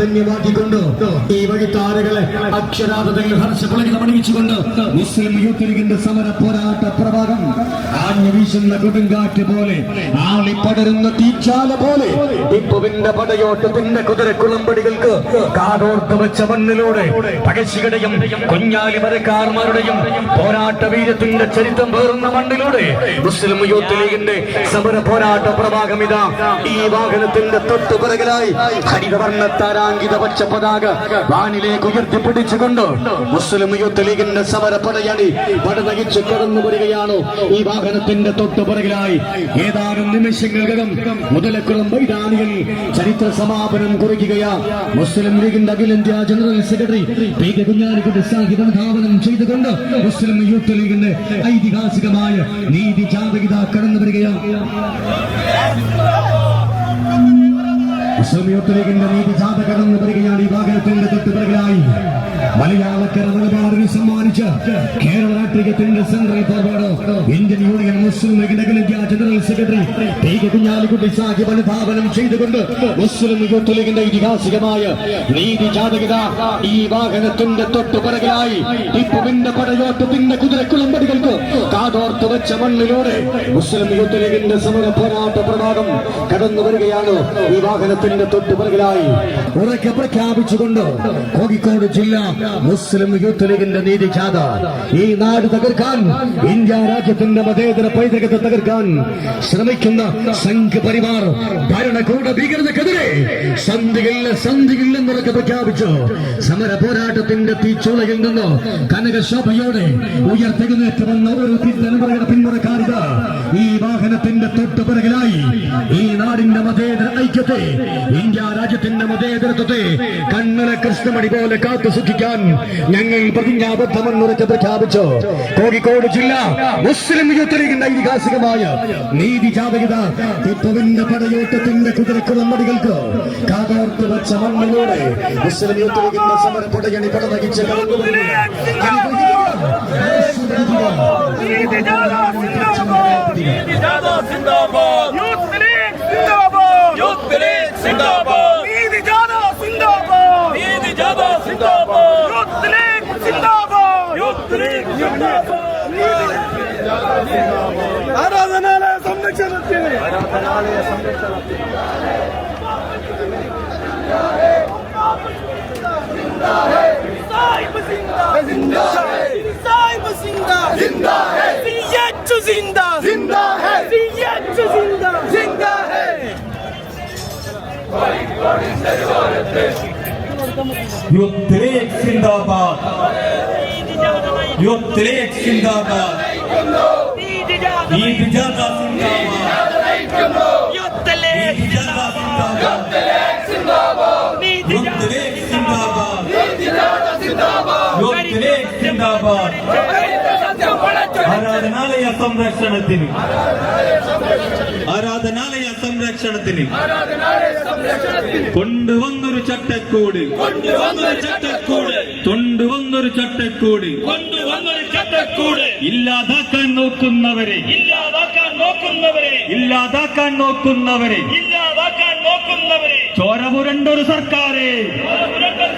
ധന്യമാക്കിക്കൊണ്ട് ഈ വഴിത്താരകളെ അക്ഷരാതത്തിൽ ഹർഷപുളകിതം അണിയിച്ചുകൊണ്ട് മുസ്ലിം യൂത്ത് ലീഗിന്റെ സമര പോരാട്ട പ്രഭാതം ആഞ്ഞു വീശുന്ന കൊടുങ്കാറ്റ് പോലെ ആളി പടരുന്ന തീച്ചാല പോലെ ടിപ്പുവിന്റെ പടയോട്ടത്തിന്റെ കുതിരക്കുളമ്പടികൾക്ക് കാതോർത്ത് വെച്ച മണ്ണിലൂടെ പകശികളുടെയും കുഞ്ഞാലി മരക്കാർമാരുടെയും പോരാട്ട വീരത്തിന്റെ ചരിത്രം പേറുന്ന മണ്ണിലൂടെ മുസ്ലിം യൂത്ത് ലീഗിന്റെ സമര പോരാട്ട പ്രഭാഗം ഇതാ ഈ വാഹനത്തിന്റെ തൊട്ടുപിറകിലായി ഹരിതവർണ താരാങ്കിത പച്ച പതാക വാനിലേക്ക് ഉയർത്തിപ്പിടിച്ചുകൊണ്ട് മുസ്ലിം യൂത്ത് ലീഗിന്റെ സമര പടയണി പടനകിച്ച് കടന്നു വരികയാണ് ഈ വാഹനത്തിന്റെ തൊട്ടുപിറകിലായി. ഏതാനും നിമിഷങ്ങൾക്കകം മുതലക്കുളം മൈതാനിയിൽ ചരിത്ര സമാപനം കുറിക്കുകയാ. മുസ്ലിം ലീഗിന്റെ അഖിലേന്ത്യാ general secretary P K Kunhalikutty സാഹിത ധാവനം ചെയ്തുകൊണ്ട് മുസ്ലിം യൂത്ത് ലീഗിന്റെ ഐതിഹാസികമായ നീതി ജാതകിത കടന്നു വരികയാണ് മുസ്ലിം നീതി ജാതകം കടന്നു വരികയാണ് ഈ വാഹനത്തിന്റെ തൊട്ടുപിറകിലായി മലയാളക്കര മലബാറിന് സമ്മാനിച്ച് കേരള രാഷ്ട്രീയത്തിന്റെ central forward Indian union Muslim ലീഗിന്റെ അഖിലേന്ത്യാ general secretary P K Kunhalikutty Sahib അനുധാപനം ചെയ്തുകൊണ്ട് മുസ്ലിം യൂത്ത് ലീഗിന്റെ ഇതിഹാസികമായ നീതി ജാതകത ഈ വാഹനത്തിന്റെ തൊട്ടുപിറകിലായി ടിപ്പുവിന്റെ പടയോട്ടത്തിന്റെ കുതിരക്കുളമ്പടികൾക്ക് കാതോർത്ത് വെച്ച മണ്ണിലൂടെ മുസ്ലിം യൂത്ത് ലീഗിന്റെ സമര പോരാട്ട പ്രഭാതം കടന്നു വരികയാണ് ഈ വാഹനത്തിന്റെ തൊട്ടുപിറകിലായി ഉറക്കെ പ്രഖ്യാപിച്ചുകൊണ്ട് കോഴിക്കോട് ജില്ല മുസ്ലിം യൂത്ത് ലീഗിന്റെ നീതി ജാഥ ഈ നാട് തകർക്കാൻ ഇന്ത്യ രാജ്യത്തിന്റെ മതേതര പൈതൃകത്തെ തകർക്കാൻ ശ്രമിക്കുന്ന സംഘ് പരിവാർ ഭരണകൂട ഭീകരതക്കെതിരെ സന്ധികളിൽ സന്ധികളില്ലെന്നുറക്കെ പ്രഖ്യാപിച്ചു. സമര പോരാട്ടത്തിന്റെ തീച്ചുളയിൽ നിന്ന് കനകശോഭയോടെ ഉയർത്തെഴുന്നേറ്റ് വന്ന ഒരു തലമുറയുടെ പിന്മുറക്കാരിത ഈ വാഹനത്തിന്റെ തൊട്ടുപിറകിലായി ഈ നാടിന്റെ മതേതര ഐക്യത്തെ ഇന്ത്യ രാജ്യത്തിന്റെ മതേതരത്വത്തെ കണ്ണന കൃഷ്ണമണി പോലെ കാത്തു സൂക്ഷിക്കാൻ ഞങ്ങൾ പ്രതിജ്ഞാബദ്ധമെന്നുറക്കെ പ്രഖ്യാപിച്ചു. കോഴിക്കോട് ജില്ല മുസ്ലിം യൂത്ത് ലീഗിന്റെ ഐതിഹാസികമായ നീതി ജാതകത ടിപ്പുവിന്റെ പടയോട്ടത്തിന്റെ കുതിരക്ക് നമ്മടികൾക്ക് കാതോർത്ത് വെച്ച മണ്ണിലൂടെ മുസ്ലിം യൂത്ത് ലീഗിന്റെ സമര പുടയണി പടനകിച്ച് നീതി ജാഥ സിന്ദാബാദ് നീതി ജാഥ സിന്ദാബാദ് യൂത്ത് ലീഗ് സിന്ദാബാദ് യൂത്ത് ലീഗ് സിന്ദാബാദ് നീതി ജാഥ സിന്ദാബാദ് നീതി ജാഥ സിന്ദാബാദ് യൂത്ത് ലീഗ് സിന്ദാബാദ് യൂത്ത് ലീഗ് സിന്ദാബാദ് ആരാധനാലയ സംരക്ഷണത്തിന് ആരാധനാലയ സംരക്ഷണത്തിന് സാഹിബ് സിന്ദാ സിന്ദാ സാഹിബ് സിന്ദാ സിന്ദാ है സിയച്ചു സിന്ദാ സിന്ദാ है സിയച്ചു സിന്ദാ സിന്ദാ है യൂത്ത് ലീഗ് സിന്ദാബാദ്. യൂത്ത് ലീഗ് സിന്ദാബാദ്. ലീഗ് സിന്ദാബാദ്. ആരാധനാലയ സംരക്ഷണത്തിന്. ആരാധനാലയ സംരക്ഷണത്തിന്. കൊണ്ടുവന്നൊരു ചട്ടക്കൂട്. കൊണ്ടുവന്നൊരു ചട്ടക്കൂട്. കൊണ്ടുവന്നൊരു ചട്ടക്കൂട്. കൊണ്ടുവന്നൊരു ഇല്ലാതാക്കാൻ നോക്കുന്നവരെ. ഇല്ലാതാക്കാൻ നോക്കുന്നവരെ. ഇല്ലാതാക്കാൻ നോക്കുന്നവരെ. ഇല്ലാതാക്കാൻ നോക്കുന്നവരെ. ചോരപുരണ്ടൊരു സർക്കാരെ.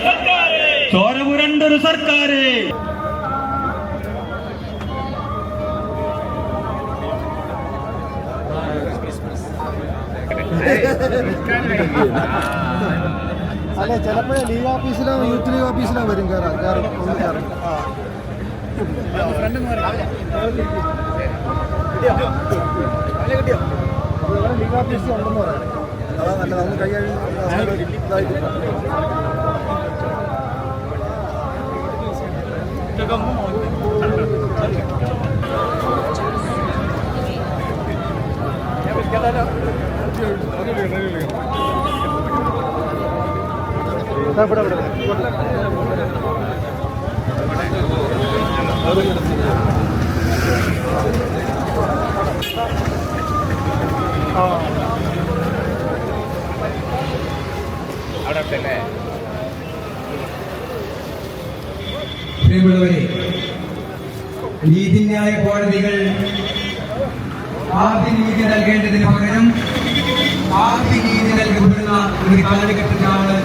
സർക്കാരെ. ചോരപുരണ്ടൊരു സർക്കാരെ. അല്ലെ ചിലപ്പോഴേ ലീഗ് ഓഫീസിലോ യൂത്ത് ലീഗ് ഓഫീസിലോ വരും കയറാം കയറും ഒന്ന് കയറും ഉണ്ടെന്ന് പറയാം അതാ നല്ലത് അന്ന് കൈ ഇതായിട്ട് ഇവിടെ ഇവിടെ. നീതിന്യായ കോടതികൾ ആദ്യ നീതി നൽകേണ്ടതിന് പകരം ആദ്യ നീതി നൽകപ്പെടുന്ന ഒരു കാലഘട്ടത്തിലാണ്